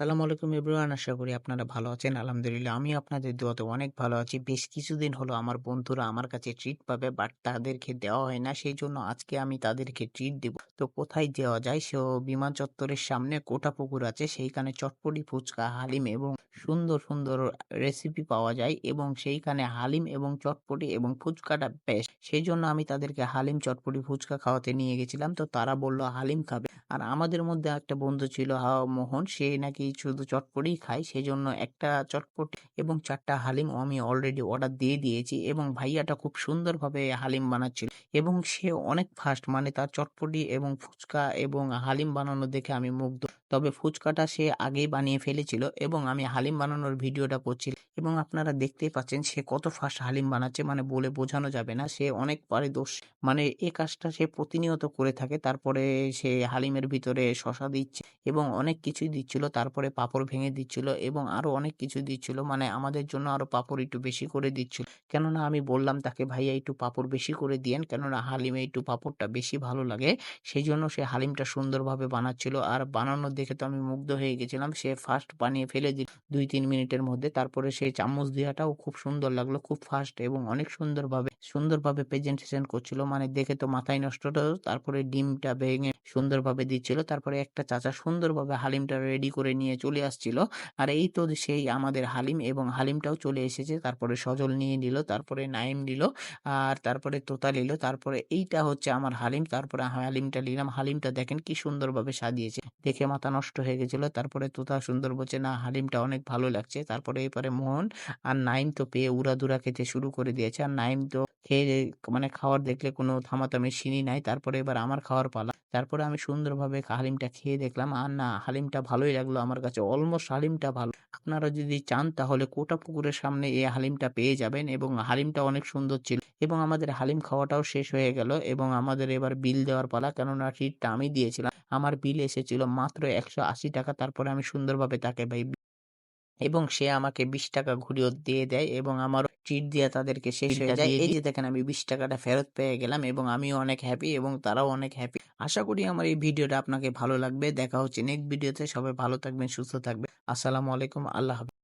সালামু আলাইকুম এভরিওয়ান, আশা করি আপনারা ভালো আছেন। আলহামদুলিল্লাহ, আমি আপনাদের দোয়াতে অনেক ভালো আছি। বেশ কিছুদিন হলো আমার বন্ধুরা আমার কাছে ট্রিট পাবে বাট তাদেরকে দেওয়া হয় না। সেই জন্য আজকে আমি তাদেরকে ট্রিট দেব। তো কোথায় দেওয়া যায়? সে বিমান চত্বরের সামনে কোটা পুকুর আছে, সেইখানে চটপটি, ফুচকা, হালিম এবং সুন্দর সুন্দর রেসিপি পাওয়া যায় এবং সেইখানে হালিম এবং চটপটি এবং ফুচকাটা বেস্ট সেই জন্য আমি তাদেরকে হালিম, চটপটি, ফুচকা খাওয়াতে নিয়ে গেছিলাম। তো তারা বলল, হালিম খাবে। আর আমাদের মধ্যে একটা বন্ধু ছিল হা মোহন, সে নাকি শুধু চটপটিই খায়, সেজন্য একটা চটপটি এবং চারটা হালিম আমি অলরেডি অর্ডার দিয়ে দিয়েছি এবং ভাইয়াটা খুব সুন্দরভাবে হালিম বানাচ্ছিল এবং সে অনেক ফাস্ট মানে তার চটপটি এবং ফুচকা এবং হালিম বানানো দেখে আমি মুগ্ধ। তবে ফুচকাটা সে আগেই বানিয়ে ফেলেছিল এবং আমি হালিম বানানোর ভিডিওটা করছিলাম এবং আপনারা দেখতেই পাচ্ছেন সে কত ফাস্ট হালিম বানাচ্ছে মানে বলে বোঝানো যাবে না। সে অনেক পারে দোষ মানে এ কাজটা সে প্রতিনিয়ত করে থাকে, তারপরে সে হালিমের ভিতরে শশা দিচ্ছে এবং অনেক কিছুই দিচ্ছিল, তারপরে পাপড় ভেঙে দিচ্ছিল এবং আরও অনেক কিছু দিচ্ছিল মানে আমাদের জন্য আরও পাপড় একটু বেশি করে দিচ্ছিল। কেননা আমি বললাম তাকে, ভাইয়া একটু পাপড় বেশি করে দিয়েন, কেননা হালিমে একটু পাপড়টা বেশি ভালো লাগে। সেই জন্য সে হালিমটা সুন্দরভাবে বানাচ্ছিল আর বানানোর দেখে তো আমি মুগ্ধ হয়ে গেছিলাম। সে ফার্স্ট বানিয়ে ফেলে দিল দুই তিন মিনিটের মধ্যে, তারপরে সেই চামচ দেওয়াটাও খুব সুন্দর লাগল, খুব ফাস্ট এবং অনেক সুন্দরভাবে সুন্দরভাবে প্রেজেন্টেশন করছিল। মানে দেখে তো মাথায় নষ্ট তারপরে ডিমটা ভেঙে সুন্দরভাবে দিচ্ছিল। তারপরে একটা চাচা সুন্দরভাবে হালিমটা রেডি করে নিয়ে চলে আসছিল। আর এই তো সেই আমাদের হালিম এবং হালিমটাও চলে এসেছে। তারপরে সজল নিয়ে নিল, তারপরে নাইম নিল, আর তারপরে তোতা নিল। তারপরে এইটা হচ্ছে আমার হালিম। তারপরে হালিমটা নিলাম। হালিমটা দেখেন কি সুন্দরভাবে সাজিয়েছে। দেখে মাথা নষ্ট হয়ে গেছিল। তারপরে তোতা সুন্দর বলছে, না, হালিমটা অনেক ভালো লাগছে। তারপরে এরপরে মোহন আর নাইম তো পেয়ে উড়াদুরা খেতে শুরু করে দিয়েছে। আর নাইম তো খেয়ে মানে খাওয়ার দেখলে কোনো থামাথামি সিনি নাই। তারপরে এবার আমার খাওয়ার পালা। তারপরে আমি সুন্দরভাবে হালিমটা খেয়ে দেখলাম। আর না, হালিমটা ভালোই লাগল আমার কাছে। অলমোস্ট হালিমটা ভালো। আপনারা যদি চান তাহলে কোটা পুকুরের সামনে এই হালিমটা পেয়ে যাবেন এবং হালিমটা অনেক সুন্দর ছিল। এবং আমাদের হালিম খাওয়াটাও শেষ হয়ে গেল এবং আমাদের এবার বিল দেওয়ার পালা। কেননা ট্রিটটা আমি দিয়েছিলাম। আমার বিল এসেছিল মাত্র একশো আশি টাকা। তারপরে আমি সুন্দরভাবে তাকে ভাই এবং সে আমাকে বিশ টাকা ঘুরিয়ে দিয়ে দেয় এবং আমারও চিট দিয়ে তাদেরকে শেষ হয়ে যায়। এই যে দেখেন আমি বিশ টাকাটা ফেরত পেয়ে গেলাম এবং আমিও অনেক হ্যাপি এবং তারাও অনেক হ্যাপি আশা করি আমার এই ভিডিওটা আপনাকে ভালো লাগবে। দেখা হচ্ছে নেক্সট ভিডিওতে সবাই ভালো থাকবেন সুস্থ থাকবেন। আসসালামু আলাইকুম। আল্লাহ হাফিজ।